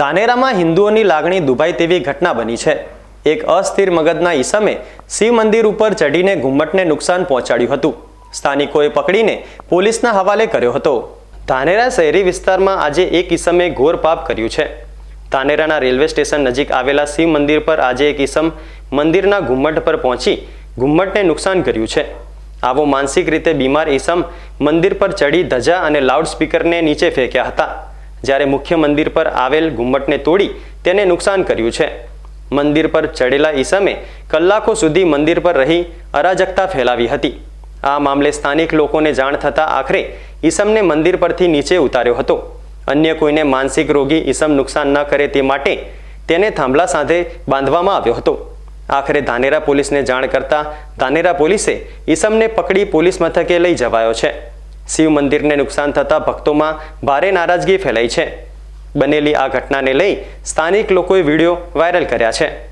ધાનેરામાં હિન્દુઓની લાગણી દુભાઈ તેવી ઘટના બની છે. એક અસ્થિર મગજના ઈસમે શિવ મંદિર ઉપર ચઢીને ઘુમ્મટને નુકસાન પહોંચાડ્યું હતું. સ્થાનિકોએ પકડીને પોલીસના હવાલે કર્યો હતો. ધાનેરા શહેરી વિસ્તારમાં આજે એક ઈસમે ઘોર પાપ કર્યું છે. ધાનેરાના રેલવે સ્ટેશન નજીક આવેલા શિવ મંદિર પર આજે એક ઈસમ મંદિરના ઘુમ્મટ પર પહોંચી ઘુમ્મટને નુકસાન કર્યું છે. આવો માનસિક રીતે બીમાર ઈસમ મંદિર પર ચડી ધજા અને લાઉડસ્પીકરને નીચે ફેંક્યા હતા. જ્યારે મુખ્ય મંદિર પર આવેલ ઘુમ્મટને તોડી તેને નુકસાન કર્યું છે. મંદિર પર ચડેલા ઈસમે કલાકો સુધી મંદિર પર રહી અરાજકતા ફેલાવી હતી. આ મામલે સ્થાનિક લોકોને જાણ થતાં આખરે ઈસમને મંદિર પરથી નીચે ઉતાર્યો હતો. અન્ય કોઈને માનસિક રોગી ઈસમ નુકસાન ન કરે તે માટે તેને થાંભલા સાથે બાંધવામાં આવ્યો હતો. આખરે ધાનેરા પોલીસને જાણ કરતા ધાનેરા પોલીસે ઈસમને પકડી પોલીસ મથકે લઈ જવાયો છે. શિવ મંદિરને નુકસાન થતાં ભક્તોમાં ભારે નારાજગી ફેલાઈ છે. બનેલી આ ઘટનાને લઈ સ્થાનિક લોકોએ વીડિયો વાયરલ કર્યા છે.